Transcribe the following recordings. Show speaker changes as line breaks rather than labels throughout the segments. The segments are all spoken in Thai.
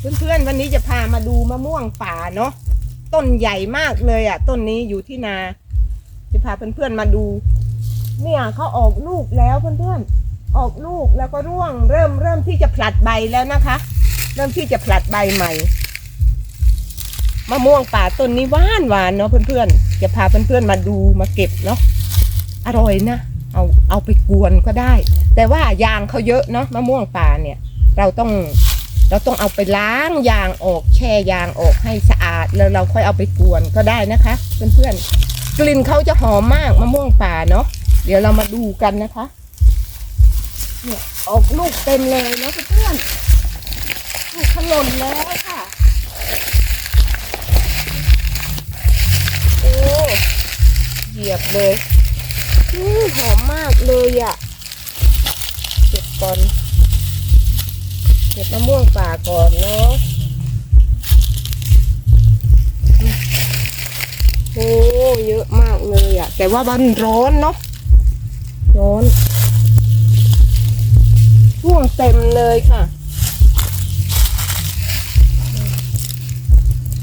เพื่อนๆวันนี้จะพามาดูมะม่วงป่าเนาะต้นใหญ่มากเลยอะ ต้นนี้อยู่ที่นา จะพาเพื่อนๆมาดู เนี่ยเขาออกลูกแล้วเพื่อนๆออกลูกแล้วก็ร่วงเริ่มเริ่มที่จะผลัดใบแล้วนะคะ เริ่มที่จะผลัดใบใหม่มะม่วงป่าต้นนี้หวานหวานเนาะเพื่อนๆจะพาเพื่อนๆมาดูมาเก็บเนาะอร่อยนะเอาเอาไปกวนก็ได้ แต่ว่ายางเขาเยอะเนาะมะม่วงป่าเนี่ย เราต้อง เราต้องเอาไปล้างยางออกแช่ยางออกให้สะอาด แล้วเราค่อยเอาไปกวนก็ได้นะคะเพื่อนๆกลิ่นเขาจะหอมมากมะม่วงป่าเนาะเดี๋ยวเรามาดูกันนะคะเนี่ยออกลูกเต็มเลยเนาะเพื่อนๆลูกขล่นแล้วค่ะโอ้เหยียบเลยอืหอมมากเลยอะ่ะเก็บก่อน ก็บมะม่วงป่าก่อนเนาะโอ้เยอะมากเลยอะ่ะแต่ว่ามันร้อนเนาะร้อนร่วงเต็มเลยค่ะ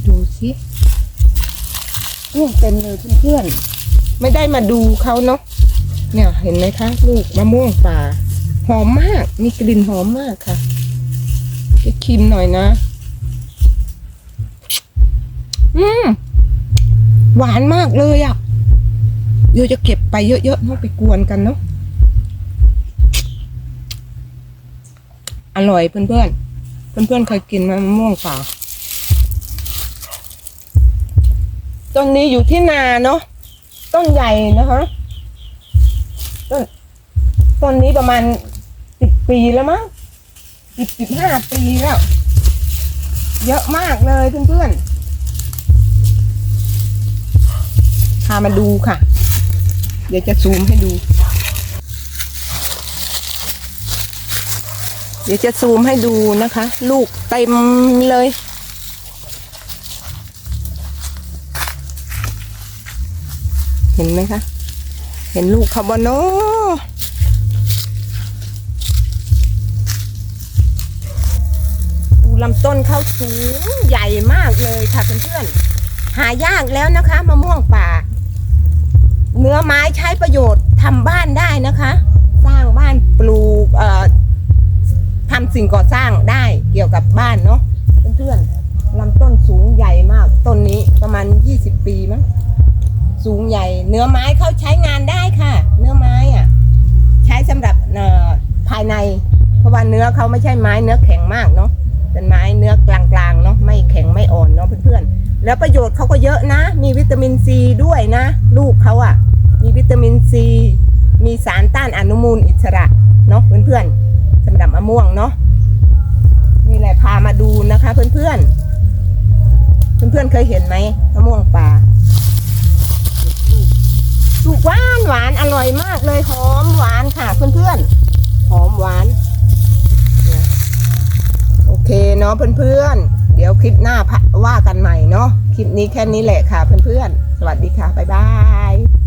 ดูสิร่วงเต็มเลยเพื่อนๆไม่ได้มาดูเขาเนาะเนี่ยเห็นไหมคะ ลูกมะม่วงป่า หอมมาก มีกลิ่นหอมมากค่ะ จะชิมหน่อยนะ อืม หวานมากเลยอะ่ะเดี๋ยวจะเก็บไปเยอะๆเนาะไปกวนกันเนาะอร่อยเพื่อนๆ เพื่อนๆเคยกินมะม่วงเปล่าต้นนี้อยู่ที่นาเนาะต้นใหญ่นะคะต้นต้นนี้ประมาณสิบปีแล้วมั้ง สิบสิบห้าปีแล้ว เยอะมากเลยเพื่อนๆพามาดูค่ะ เดี๋ยวจะซูมให้ดู เดี๋ยวจะซูมให้ดูนะคะ ลูกเต็มเลยเห็นไหมคะ เห็นลูกเขาบอน ลำต้นเขาสูงใหญ่มากเลยค่ะเพื่อนๆหายากแล้วนะคะมะม่วงป่า เนื้อไม้ใช้ประโยชน์ทำบ้านได้นะคะ สร้างบ้านปลูกเอ่อทำสิ่งก่อสร้างได้เกี่ยวกับบ้านเนาะเพื่อนๆลำต้นสูงใหญ่มาก ต้นนี้ประมาณ 20 ปีมั้งสูงใหญ่ เนื้อไม้เขาใช้งานได้ค่ะ เนื้อไม้อะใช้สำหรับภายใน เพราะว่าเนื้อเขาไม่ใช่ไม้เนื้อแข็งมากเนาะ เป็นไม้เนื้อกลางๆเนาะไม่แข็งไม่อ่อนเนาะเพื่อนๆแล้วประโยชน์เขาก็เยอะนะ มีวิตามินซีด้วยนะ ลูกเขาอะ่ะ มีวิตามินซีมีสารต้านอนุมูลอิสระเนาะเพื่อนๆสำหรับมะม่วงเนาะนี่แหละพามาดูนะคะ เพื่อนๆเพื่อนๆเคยเห็นไหมมะม่วงป่าลูกหวานหวานอร่อยมากเลยหอมหวานค่ะเพื่อนๆหอมหวาน โอ เนาะเพื่อนๆ เดี๋ยวคลิปหน้าพะว่ากันใหม่เนาะ คลิปนี้แค่นี้แหละค่ะเพื่อนๆ สวัสดีค่ะ บ๊ายบาย